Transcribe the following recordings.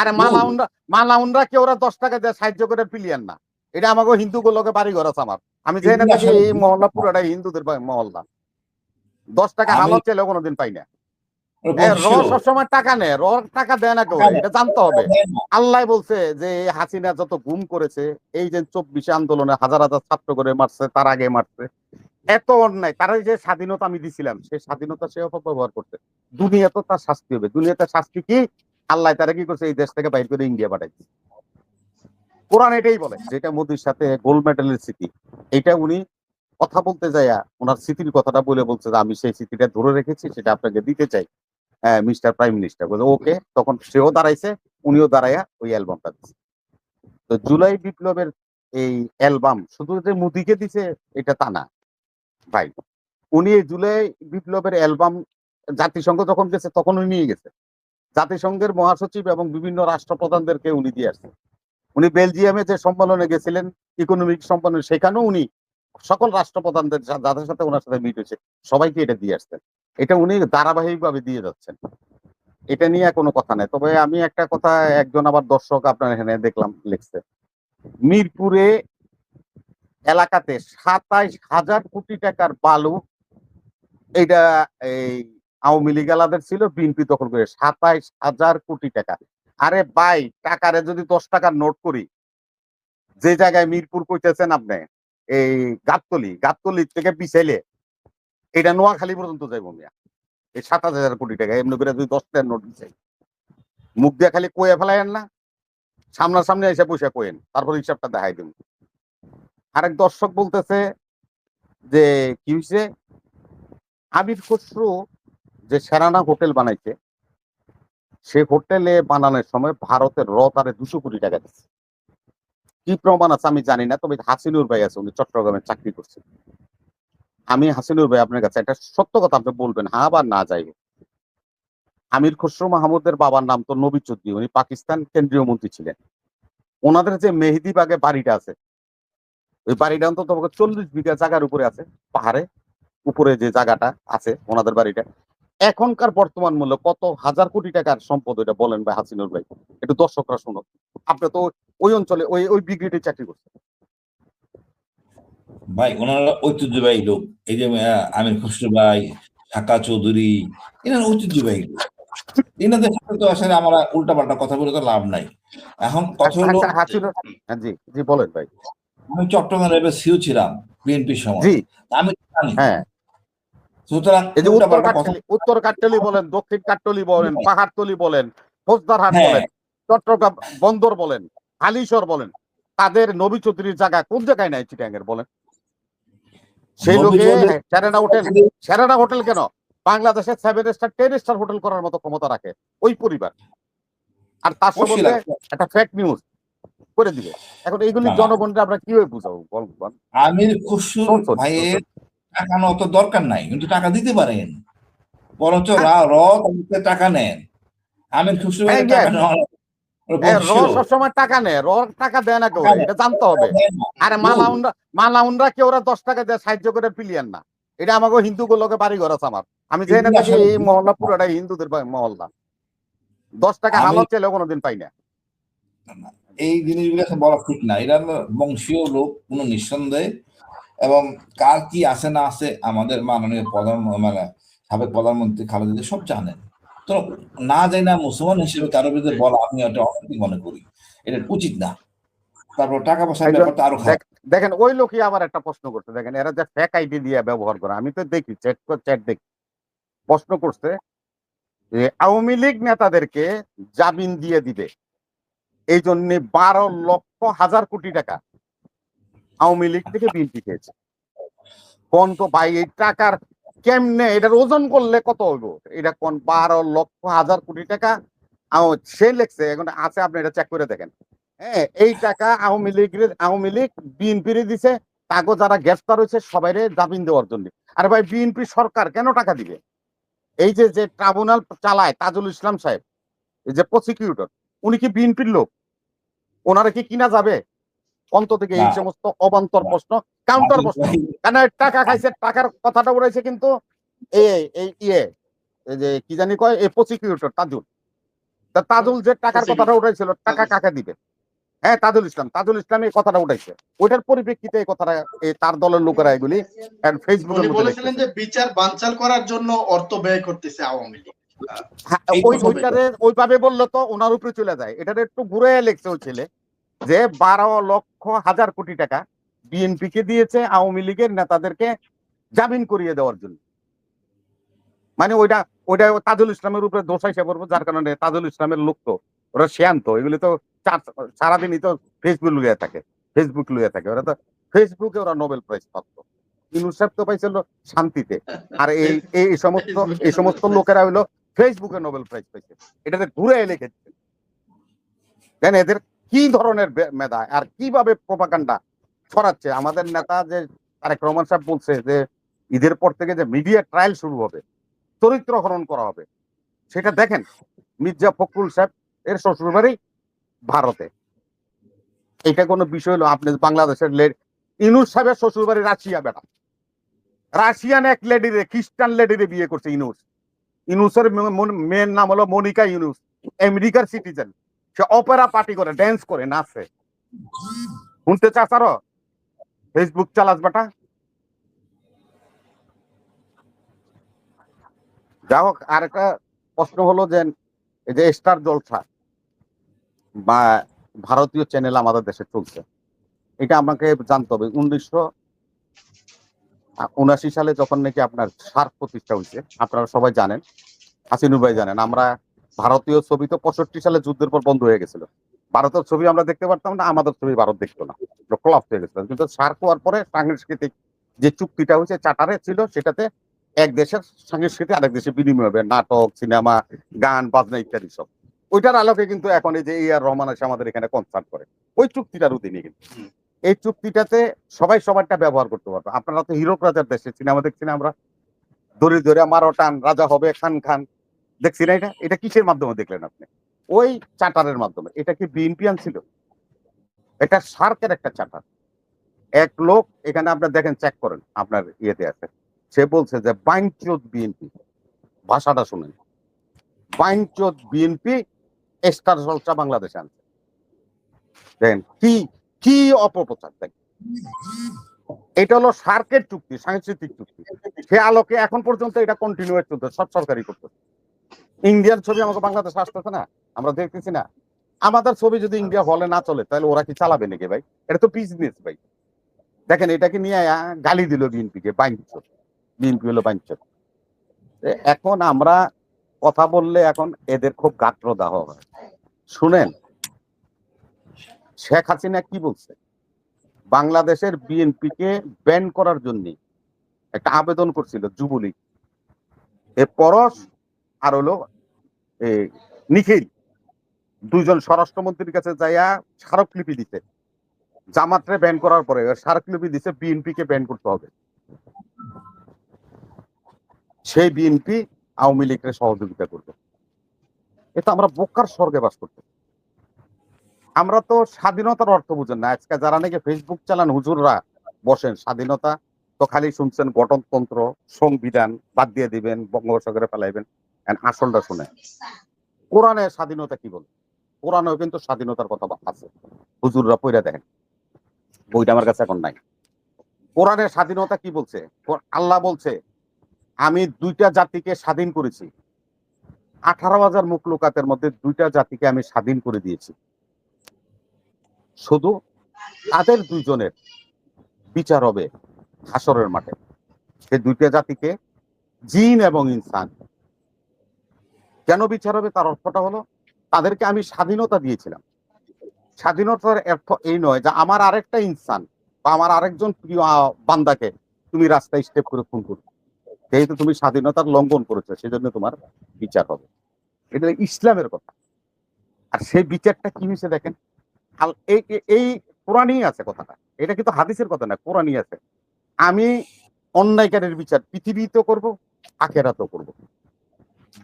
আরে মালাউনরা মালাউনরা কে ওরা দশ টাকা দিয়ে সাহায্য করে পিলিয়ান না। এটা আমাকে হিন্দু গুলোকে বাড়ি ঘর আছে আমার। আমি এগুলো থাকি এই মহল্লা পুরোটাই হিন্দুদের মহল্লা। দশ টাকা হালত চাইলেও কোনোদিন পাই না। সবসময় টাকা নেয় র টাকা দেয় না কেউ। এটা জানতে হবে। আল্লাহ বলছে যে হাসিনা যত গুম করেছে এই যে চব্বিশে আন্দোলনে হাজার হাজার ছাত্র করে মারছে তার আগে মারছে এত অন্যায়। তারা যে স্বাধীনতা আমি দিছিলাম সেই স্বাধীনতা সে অপব্যবহার করছে। দুনিয়া তো তার শাস্তি হবে। দুনিয়াতে শাস্তি কি? আল্লাহ তারা কি করছে? এই দেশ থেকে বাইর করে ইন্ডিয়া পাঠাইছে। কোরআন এটাই বলে, যেটা মোদির সাথে গোল্ড মেডেলের স্মৃতি, এটা উনি কথা বলতে যাইয়া ওনার স্মৃতির কথাটা বলে বলছে যে, আমি সেই স্মৃতিটা ধরে রেখেছি, সেটা আপনাকে দিতে চাই। হ্যাঁ মিস্টার প্রাইম মিনিস্টার ওকে। তখন সেও দাঁড়াইছে, উনিও দাঁড়াইয়া ওই অ্যালবামটা দিচ্ছে তো জুলাই বিপ্লবের এই অ্যালবাম শুধু যে মোদিকে দিছে, এটা তা না ভাই। উনি জুলাই বিপ্লবের অ্যালবাম জাতিসংঘ যখন গেছে, তখন উনি নিয়ে গেছে। জাতিসংঘের মহাসচিব এবং বিভিন্ন রাষ্ট্রপ্রধানদেরকে উনি দিয়ে আসছে উনি বেলজিয়ামে যে সম্মেলনে গেছিলেন ইকোনমিক সম্মেলনে, সেখানেও উনি সকল রাষ্ট্রপ্রধানদের যাদের সাথে ওনার সাথে মিট হয়েছে, সবাইকে এটা দিয়ে আসছেন। এটা উনি ধারাবাহিকভাবে দিয়ে যাচ্ছেন। এটা নিয়ে কোনো কথা নাই। তবে আমি একটা কথা, একজন আবার দর্শক আপনার এখানে দেখলাম, লিখছে। মিরপুরে এলাকাতে সাতাইশ হাজার কোটি টাকার বালু এটা এই আওয়ামী লীগ আলাদের ছিল বিএনপি দখল করে। সাতাইশ হাজার কোটি টাকা। আরে ভাই, টাকারে যদি দশ টাকার নোট করি, যে জায়গায় মিরপুর কইতেছেন আপনি, এই গাবতলি গাবতলি থেকে বিছাইলে এটা নোয়াখালী পর্যন্ত যাইব মিয়া। এই সাতাশ হাজার কোটি টাকা, এমনি করে যদি দশ টাকার নোট দিছে মুখ দিয়ে খালি কয়ে ফেলাইন না, সামনাসামনি এসে পয়সা কয়েন তারপর হিসাবটা দেখাই দেব আরেক দর্শক বলতেছে যে, কি হয়েছে আবির খসরু যে সেরানা হোটেল বানাইছে, সে হোটেলে বানানোর সময় ভারতের র তারে দুশো কোটি টাকা দিচ্ছে কি প্রমাণ আছে আমি জানি না, তবে হাসিনুর ভাই আছে, উনি চট্টগ্রামে চাকরি করছেন। আমি হাসিনুর ভাই আপনার কাছে একটা সত্য কথা আপনি বলবেন হ্যাঁ বা না যাই। আমির খসরু মাহমুদের বাবার নাম তো নবী চৌধুরী, উনি পাকিস্তান কেন্দ্রীয় মন্ত্রী ছিলেন। ওনাদের যে মেহেদিবাগে বাড়িটা আছে, ওই বাড়িটা অন্তত চল্লিশ বিঘা জায়গার উপরে আছে, পাহাড়ে, উপরে যে জায়গাটা আছে, ওনাদের বাড়িটা। এখনকার বর্তমান মূল্য কত হাজার কোটি টাকার সম্পদ ওইটা বলেন ভাই হাসিনুর ভাই। একটু দর্শকরা শুনো আপনি তো ওই অঞ্চলে ওই ওই ব্রিগেডে চাকরি করছেন। ভাই ওনারা ঐতিহ্যবাহী লোক। এই যে আমির খসরু ভাই ঢাকা চৌধুরী এনারা ঐতিহ্যবাহী লোক। এনাদের সাথে তো আসলে আমরা উল্টাপাল্টা কথা বলে তো লাভ নাই। এখন কথা হলো আচ্ছা, হ্যাঁ, জি জি বলেন ভাই। আমি চট্টগ্রাম সিও ছিলাম বিএনপির সময়। আমি জানি। হ্যাঁ। সুতরাং এই যে উত্তর বলেন দক্ষিণ কাট্টলি বলেন হ্যাঁ। পাহাড়তলি বলেন ফৌজদারহাট হ্যাঁ। বলেন চট্টগ্রাম বন্দর বলেন বলেন তাদের নবী চৌধুরীর জায়গা কোন জায়গায় নাই চিটাঙ্গের বলেন সেই লোকে সেরেনা হোটেল সেরেনা হোটেল কেন বাংলাদেশের seven star ten star hotel করার মতো ক্ষমতা রাখে ওই পরিবার আর তার সম্বন্ধে একটা ফেক নিউজ করে দিবে এখন এইগুলি। জনগণকে আমরা কীভাবে বুঝাবো। আমির শোন, ভাইয়ের শোন। টাকা নেওয়া তো দরকার নাই কিন্তু টাকা দিতে পারেন। বরঞ্চ। র টাকা নেন। আমির খসরু ভাইয়ের হ্যাঁ, টাকা নেওয়া ওরা এ, র বংশীয়। সবসময় টাকা নেয় র টাকা দেয় না কেউ এটা জানতে হবে। আরে মালাউনরা মালাউনরা কেউ ওরা দশ টাকা দিয়ে সাহায্য করে পিলিয়ান না? এটা আমাকে হিন্দু গুলোকে বাড়ি ঘর আছে আমার। আমি এই মহল্লা পুরোটাই হিন্দুদের মহল্লা। দশ টাকা হালত চাইলেও কোনোদিন পাই না। এই জিনিসগুলো বলা ঠিক না। এরা বংশীয় লোক কোনো নিঃসন্দেহে। এবং কার কি আছে না আছে আমাদের মাননীয় প্রধান মানে সাবেক প্রধানমন্ত্রী খালেদা সব জানেন। তো না যাই না মুসলমান হিসেবে কারও বিরুদ্ধে বলা আমি এটা অনৈতিক মনে করি। এটা উচিত না। তারপর টাকা পয়সার ব্যাপারটা আরও দেখেন ওই লোকই আবার একটা প্রশ্ন করছে। দেখেন এরা যে ফেক আইডি দিয়ে ব্যবহার করে। আমি তো দেখি চ্যাট চ্যাট দেখি। প্রশ্ন করছে যে আওয়ামী লীগ নেতাদেরকে জামিন দিয়ে দিবে। এই জন্য বারো লক্ষ হাজার কোটি টাকা। আওয়ামী লীগ থেকে বিএনপি খেয়েছে। কোন তো ভাই, এই টাকার কেমনে, এটার ওজন করলে কত হইব? এটা কোন বারো লক্ষ, হাজার কোটি টাকা? সে লেখছে, এখন আছে, আপনি এটা চেক করে দেখেন। হ্যাঁ এই টাকা আওয়ামী লীগ আওয়ামী লীগ বিএনপির দিছে, তাকে যারা গ্রেফতার হয়েছে সবাই জামিন দেওয়ার জন্য। আর ভাই, বিএনপি সরকার কেন টাকা দিবে? এই যে যে ট্রাইব্যুনাল চালায় তাজুল ইসলাম সাহেব, এই যে প্রসিকিউটর উনি কি বিএনপির লোক? ওনারা কি কিনা যাবে? অন্ত থেকে এই সমস্ত অবান্তর প্রশ্ন কাউন্টার প্রশ্ন। কেন টাকা খাইছে? টাকার কথাটা উড়াইছে কিন্তু এই এই ইয়ে এই যে কি জানি কয়? এই প্রসিকিউটর তাজুল। তা তাজুল যে টাকার আচ্ছা, কথাটা উঠাইছিল টাকা কাকে দিবে? হ্যাঁ তাজুল ইসলাম। তাজুল ইসলাম এই কথাটা উঠাইছে ওইটার পরিপ্রেক্ষিতে এই কথাটা এই তার দলের লোকেরা এগুলি মধ্যে বলেছিলেন যে বিচার বানচাল করার জন্য অর্থ ব্যয় করতেছে আওয়ামী লীগ। হ্যাঁ, ওই ওইটারে ওইভাবে বললে তো ওনার উপরে চলে যায়। এটারে একটু ঘুরে লেখছে ওই ছেলে। যে বারো লক্ষ হাজার কোটি টাকা বিএনপি কে দিয়েছে আওয়ামী লীগের নেতাদেরকে জামিন করিয়ে দেওয়ার জন্য। মানে ওইটা ওইটা তাজুল ইসলামের উপরে দোষ হিসেবে পড়ব, যার কারণে তাজুল ইসলামের লোক তো, ওরা শ্যান্ত, এগুলি তো সারাদিনই তো ফেসবুক লুয়ে থাকে ফেসবুক লুয়ে থাকে, ওরা তো ফেসবুকে ওরা নোবেল প্রাইজ প্রাপ্ত ইউনুস তো পাইছিল শান্তিতে, আর এই এই সমস্ত এই সমস্ত লোকেরা হইল ফেসবুকে নোবেল প্রাইজ পাইছে। এটাতে ঘুরে এলে এদের কি ধরনের মেধা আর কীভাবে প্রপাকাণ্ডা ছড়াচ্ছে? আমাদের নেতা যে তারেক রহমান সাহেব বলছে যে, ঈদের পর থেকে যে মিডিয়া ট্রায়াল শুরু হবে, চরিত্র হরণ করা হবে, সেটা দেখেন মির্জা ফখরুল সাহেব এর শ্বশুর বাড়ি ভারতে। এটা কোনো বিষয় হলো, আপনি বাংলাদেশের ইনুস সাহেবের শ্বশুর বাড়ি রাশিয়া, বেটা। রাশিয়ান এক লেডিরে খ্রিস্টান লেডিরে বিয়ে করছে ইনুস। ইনুসের মেয়ের নাম হলো মনিকা ইউনুস আমেরিকার সিটিজেন সে অপেরা পার্টি করে ড্যান্স করে, নাচে। শুনতে চাস আরও? ফেসবুক চালাস বেটা। যা হোক আর একটা প্রশ্ন হলো যে, এই যে স্টার জলসা, বা ভারতীয় চ্যানেল আমাদের দেশে চলছে, এটা আমাকে জানতে হবে। উনিশশো উনাশি সালে যখন নাকি আপনার সার্ক প্রতিষ্ঠা হয়েছে, আপনারা সবাই জানেন, হাসিনুর ভাই জানেন, আমরা ভারতীয় ছবি তো পঁয়ষট্টি সালে যুদ্ধের পর বন্ধ হয়ে গেছিল। ভারতের ছবি আমরা দেখতে পারতাম না আমাদের ছবি ভারত দেখতো না। ক্লাব হয়ে গেছিল কিন্তু সার্ক হওয়ার পরে সাংস্কৃতিক যে চুক্তিটা হয়েছে চার্টারে ছিল সেটাতে এক দেশের সংস্কৃতি আরেক দেশে বিনিময় হবে। নাটক সিনেমা গান বাজনা ইত্যাদি সব। ওইটার আলোকে কিন্তু এখন এই যে এ আর রহমান এসে আমাদের এখানে কনসার্ট করে। ওই চুক্তিটার অধীনে কিন্তু। এই চুক্তিটাতে সবাই সবারটা ব্যবহার করতে পারবে। আপনারা তো হিরো রাজার দেশে সিনেমা দেখছি না আমরা। দড়ি ধরে মারো টান রাজা হবে খান খান। দেখছি না এটা? এটা কিসের মাধ্যমে দেখলেন আপনি? ওই চার্টারের মাধ্যমে। এটা কি বিএনপি আনছিল? এটা সার্কের একটা চার্টার। এক লোক, এখানে আপনার দেখেন চেক করেন, আপনার ইয়েতে আছে। সে বলছে যে, বাইনচোদ বিএনপি। ভাষাটা শুনেন। বাইনচোদ বিএনপি স্টার জলসা বাংলাদেশে আনছে। দেখেন, কি কি অপপ্রচার, দেখেন। এটা হলো সার্কের চুক্তি, সাংস্কৃতিক চুক্তি। সে আলোকে এখন পর্যন্ত এটা কন্টিনিউ চলছে, সব সরকারি করতেছে। ইন্ডিয়ার ছবি আমাকে বাংলাদেশ আসতেছে না, আমরা দেখতেছি না। আমাদের ছবি যদি ইন্ডিয়া হলে না চলে, তাহলে ওরা কি চালাবে নাকি ভাই? এটা তো বিজনেস ভাই। দেখেন, এটাকে নিয়ে গালি দিল বিএনপি কে বিএনপি হলো বাইঞ্চর এখন আমরা কথা বললে এখন এদের খুব গাত্র দাহ শুনেন, শেখ হাসিনা কি বলছে? বাংলাদেশের বিএনপি কে ব্যান করার জন্য একটা আবেদন করছিল যুবলীগ। এ পরশ আর হলো নিখিল। দুইজন স্বরাষ্ট্রমন্ত্রীর কাছে যাইয়া স্মারকলিপি দিতে জামাতরে ব্যান করার পরে স্মারকলিপি দিছে বিএনপি কে ব্যান করতে হবে। সেই বিএনপি আওয়ামী লীগের সহযোগিতা করবে। এটা আমরা বোকার স্বর্গে বাস করতে আমরা তো স্বাধীনতার অর্থ বুঝেন না। আজকে যারা নাকি ফেসবুক চালান, হুজুররা বসেন, স্বাধীনতা তো খালি শুনছেন গঠনতন্ত্র, সংবিধান বাদ দিয়ে দিবেন, বঙ্গোপসাগরে ফেলাইবেন। আসলটা শুনে। কোরআনে স্বাধীনতা কি বলে? কোরআনেও কিন্তু স্বাধীনতার কথা আছে। হুজুররা পইরা দেখেন। বইটা আমার কাছে এখন নাই। কোরআনে স্বাধীনতা কি বলছে? আল্লাহ বলছে, আমি দুইটা জাতিকে স্বাধীন করেছি। আঠারো হাজার মুখ লোকাতের মধ্যে দুইটা জাতিকে আমি স্বাধীন করে দিয়েছি। শুধু তাদের দুইজনের বিচার হবে হাসরের মাঠে। সে দুইটা জাতিকে জিন এবং ইনসান কেন বিচার হবে তার অর্থটা হলো, তাদেরকে আমি স্বাধীনতা দিয়েছিলাম। স্বাধীনতার অর্থ এই নয় যে আমার আরেকটা ইনসান বা আমার আরেকজন প্রিয় বান্দাকে তুমি রাস্তায় স্টেপ করে খুন করবে যেহেতু তুমি স্বাধীনতার লঙ্ঘন করেছ, সেজন্য তোমার বিচার হবে। এটা ইসলামের কথা। আর সেই বিচারটা কি হয়েছে দেখেন? এই- এই কোরআনই আছে কথাটা। এটা কিন্তু হাদিসের কথা না, কোরআনই আছে। আমি অন্যায়কারীর বিচার পৃথিবীতেও করব, আখেরাতেও করব।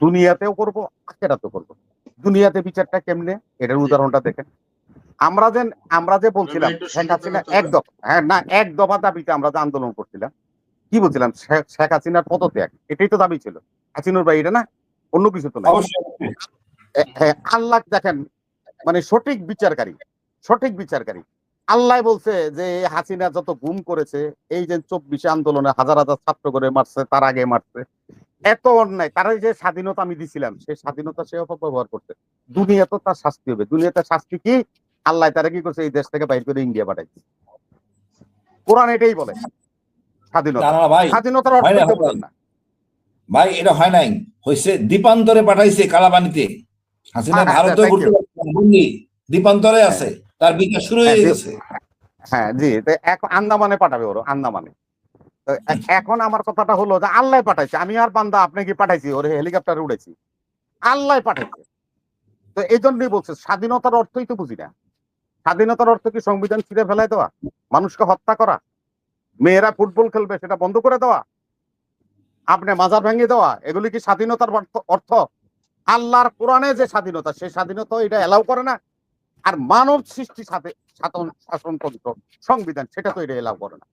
দুনিয়াতেও করব আখেরাতেও করব। দুনিয়াতে বিচারটা কেমনে? এটার উদাহরণটা দেখেন। আমরা যে আমরা যে বলছিলাম শেখ হাসিনা এক দফা হ্যাঁ না এক দফা দাবিতে আমরা যে আন্দোলন করছিলাম কি বলছিলাম? শেখ- হাসিনার পদত্যাগ এটাই তো দাবি ছিল। হাসিনুর ভাই এটা না? অন্য কিছু তো না। আল্লাহ দেখেন মানে সঠিক বিচারকারী সঠিক বিচারকারী। আল্লাহ বলছে যে হাসিনা যত গুম করেছে এই যে চব্বিশে আন্দোলনে হাজার হাজার ছাত্র করে মারছে তার আগে মারছে। এত অন্যায় তারা যে স্বাধীনতা আমি দিছিলাম সেই স্বাধীনতা সে অপব্যবহার করতে দুনিয়া তো তার শাস্তি হবে। দুনিয়াতে শাস্তি কি? আল্লাহ তারা কি করছে? এই দেশ থেকে বাইর করে ইন্ডিয়া পাঠাইছে। কোরআন এটাই বলে। স্বাধীনতা। স্বাধীনতার অর্থ না, ভাই এটা হয় নাই। হয়েছে দ্বীপান্তরে পাঠাইছে কালাবানিতে হাসিনা ভারতে thank আছে। তার বিকাশ শুরু হয়ে হ্যাঁ, গেছে। হ্যাঁ জি এখন আন্দামানে পাঠাবে ওর আন্দামানে। এখন আমার কথাটা হলো যে আল্লাহ পাঠাইছে। আমি আর বান্দা, আপনি কি পাঠাইছি? ওর হেলিকপ্টারে উড়েছি আল্লাহ পাঠাইছে। তো এই জন্যই বলছে, স্বাধীনতার অর্থই তো বুঝি না। স্বাধীনতার অর্থ কি সংবিধান ছিঁড়ে ফেলায় দেওয়া? মানুষকে হত্যা করা? মেয়েরা ফুটবল খেলবে, সেটা বন্ধ করে দেওয়া? আপনি মাজার ভেঙে দেওয়া? এগুলি কি স্বাধীনতার অর্থ- আল্লাহর কোরআনে যে স্বাধীনতা, সেই স্বাধীনতা এটা এলাও করে না। আর মানব সৃষ্টি সাথে শাসন শাসনতন্ত্র, সংবিধান, সেটা তো এটা এলাও করে না।